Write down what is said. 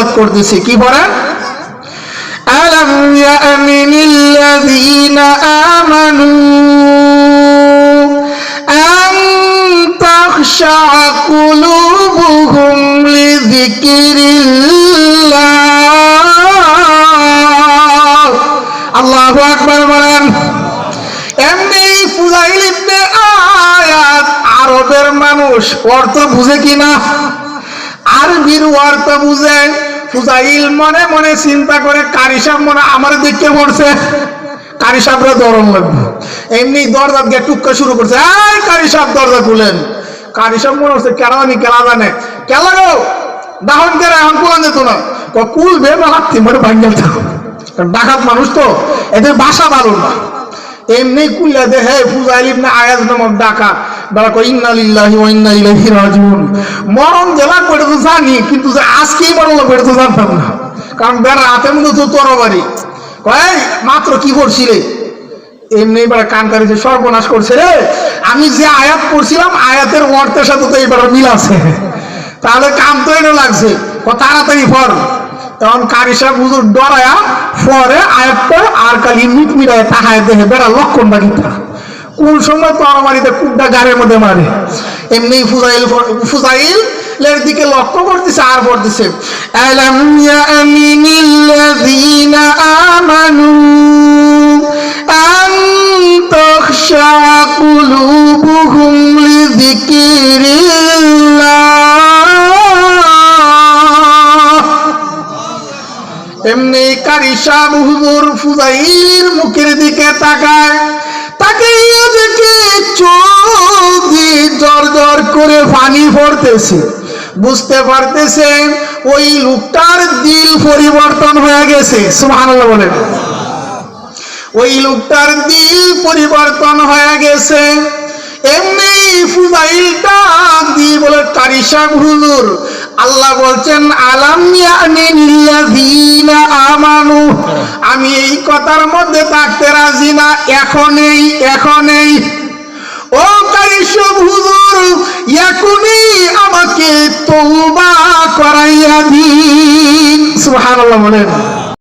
তেলাওয়াত করতেছি, কি পড়া আলম ইয়ামিনিল্লাযীনা আমানু আন তাখশা কুলুবুহুম আল্লাহু আকবার বলেন, এমনি ফুলাইল ইবনে আয়াত আরবের মানুষ, অর্থ বুঝে কিনা? আরবির অর্থ বুঝে ফুজাইল মনে মনে চিন্তা করে, কারি সাহেব মনে আমার দেখতে পড়ছে কারি সাহেবরা দরম লাগবে। এমনি দরজা দিয়ে টুক্কা শুরু করছে। এই কারি সাহেব, দরজা খুলেন। কারি সাহেব মনে হচ্ছে কেন আমি কেলা জানে। কেলা গো, দাহন করে, এখন কুলান যেত না। কুল বে না হাত মানে ভাঙ্গেল থাকো ডাকাত মানুষ তো, এদের বাসা ভালো না। এমনি কুল্লা দে, হে ফুজাইল ইবনে আয়াজ নামক ডাকাত। বেলা কই ইন্না লিল্লাহি ওয়া ইন্না ইলাইহি রাজিউন। মরণ জেলা করে তো জানি, কিন্তু যে আজকেই মরণ করে তো জানতাম না। কারণ বেড়া রাতের মধ্যে তো তরবারি কয় মাত্র কি করছিলে? এমনি এবার কান কারিছে সর্বনাশ করছে রে আমি যে আয়াত পড়ছিলাম, আয়াতের অর্থের সাথে তো এবার মিল আছে। তাহলে কাম তো এটা লাগছে ক তাড়াতাড়ি ফর তখন কারি সাহেব হুজুর ডরায়া পরে আয়াতটা আর কালি মিট মিটায় তাহায় দেখে বেড়া লক্ষণ বাকিটা কোন সময় তো আমারিতে কুকটা গাড়ির মধ্যে মারে? এমনি ফুজাইল ফুজাইল দিকে লক্ষ্য করতেছে, আর পড়তেছে এমনি কারি সাহ হুজুর ফুজাইলের মুখের দিকে তাকায় দেখে জর জর করে পানি পড়তেছে। বুঝতে পারতেছে ওই লোকটার দিল পরিবর্তন হয়ে গেছে। ওই লোকটার দিল পরিবর্তন হয়ে গেছে। এমনি ফুজাইলটা বলে হুজুর, আল্লাহ বলছেন, আলাম আমি এই কথার মধ্যে থাকতে রাজি না। এখনই এখনই। সুবহানাল্লাহ বলেন